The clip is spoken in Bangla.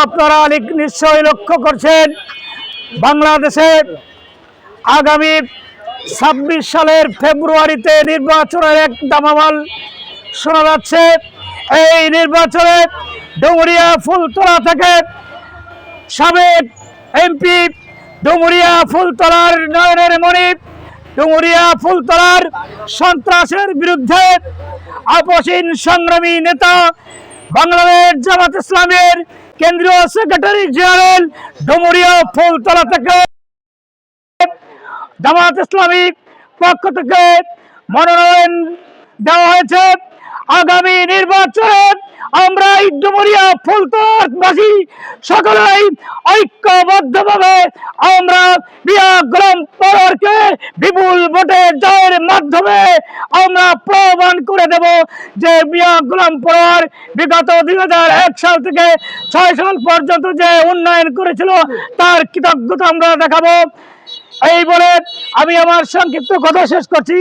আপনারা নিশ্চয়ই লক্ষ্য করছেন, বাংলাদেশে আগামী ছাব্বিশ সালের ফেব্রুয়ারিতে নির্বাচনের এক দামামাল শোনা যাচ্ছে। এই নির্বাচনে ডুমুরিয়া ফুলতলা থেকে সাবেক এমপি ডুমুরিয়া ফুলতলার নয়নের মণিপ ডুমুরিয়া ফুলতলার সন্ত্রাসের বিরুদ্ধে আপসীন সংগ্রামী নেতা বাংলাদেশ জামাত ইসলামের কেন্দ্রীয় সেক্রেটারি জেনারেল ডুমুরিয়া ফুলতলা থেকে জামাত ইসলামী পক্ষ থেকে মনোনয়ন দেওয়া হয়েছে। আগামী নির্বাচনে আমরা এই ডুমুরিয়া ফুলতলাবাসী সকলেই ঐক্যবদ্ধভাবে আমরা বিয়া গোলাম পরকে বিপুল ভোটে জয়ের মাধ্যমে আমরা প্রমাণ করে দেব যে বিয়া গোলাম বিগত দুই হাজার এক সাল থেকে ছয় সাল পর্যন্ত যে উন্নয়ন করেছিল, তার কৃতজ্ঞতা আমরা দেখাবো। এই বলে আমি আমার সংক্ষিপ্ত কথা শেষ করছি।